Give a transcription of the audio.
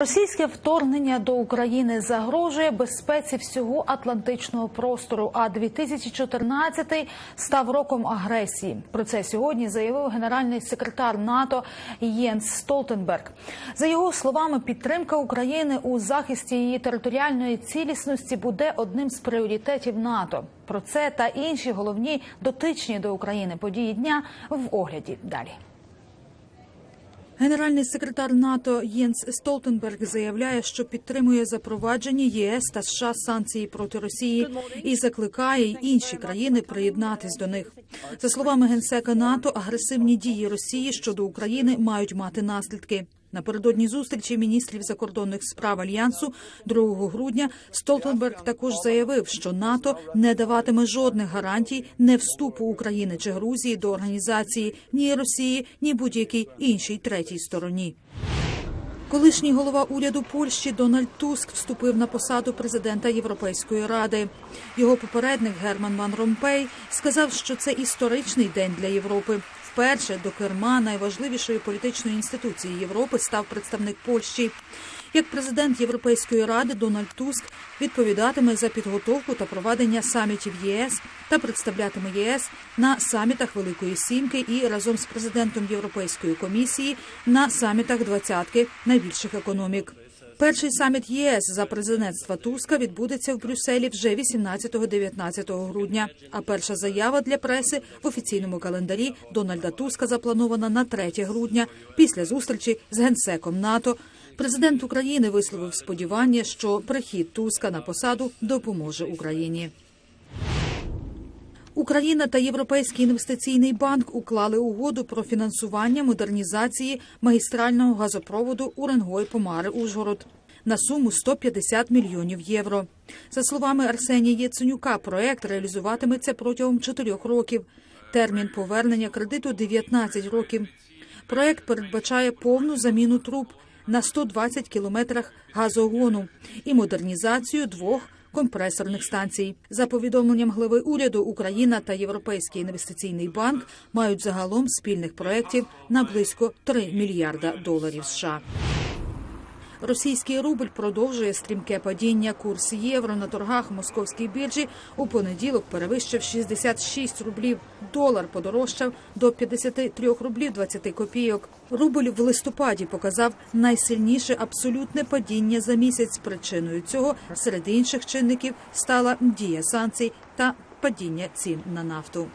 Російське вторгнення до України загрожує безпеці всього атлантичного простору. А 2014 став роком агресії. Про це сьогодні заявив генеральний секретар НАТО Єнс Столтенберг. За його словами, підтримка України у захисті її територіальної цілісності буде одним з пріоритетів НАТО. Про це та інші головні дотичні до України події дня в огляді далі. Генеральний секретар НАТО Єнс Столтенберг заявляє, що підтримує запровадження ЄС та США санкції проти Росії і закликає інші країни приєднатись до них. За словами генсека НАТО, агресивні дії Росії щодо України мають мати наслідки. Напередодні зустрічі міністрів закордонних справ альянсу 2 грудня Столтенберг також заявив, що НАТО не даватиме жодних гарантій не вступу України чи Грузії до організації ні Росії, ні будь-якій іншій третій стороні. Колишній голова уряду Польщі Дональд Туск вступив на посаду президента Європейської ради. Його попередник Герман Ван Ромпей сказав, що це історичний день для Європи. Вперше до керма найважливішої політичної інституції Європи став представник Польщі. Як президент Європейської ради Дональд Туск відповідатиме за підготовку та проведення самітів ЄС та представлятиме ЄС на самітах Великої Сімки і разом з президентом Європейської комісії на самітах двадцятки найбільших економік. Перший саміт ЄС за президентства Туска відбудеться в Брюсселі вже 18-19 грудня. А перша заява для преси в офіційному календарі Дональда Туска запланована на 3 грудня після зустрічі з генсеком НАТО. Президент України висловив сподівання, що прихід Туска на посаду допоможе Україні. Україна та Європейський інвестиційний банк уклали угоду про фінансування модернізації магістрального газопроводу Уренгой Помари Ужгород на суму 150 мільйонів євро. За словами Арсенія Яценюка, проект реалізуватиметься протягом чотирьох років. Термін повернення кредиту 19 років. Проект передбачає повну заміну труб на 120 кілометрах газогону і модернізацію двох компресорних станцій. За повідомленням глави уряду, Україна та Європейський інвестиційний банк мають загалом спільних проєктів на близько 3 мільярда доларів США. Російський рубль продовжує стрімке падіння. Курс євро на торгах московській біржі у понеділок перевищив 66 рублів. Долар подорожчав до 53 рублів 20 копійок. Рубль в листопаді показав найсильніше абсолютне падіння за місяць. Причиною цього серед інших чинників стала дія санкцій та падіння цін на нафту.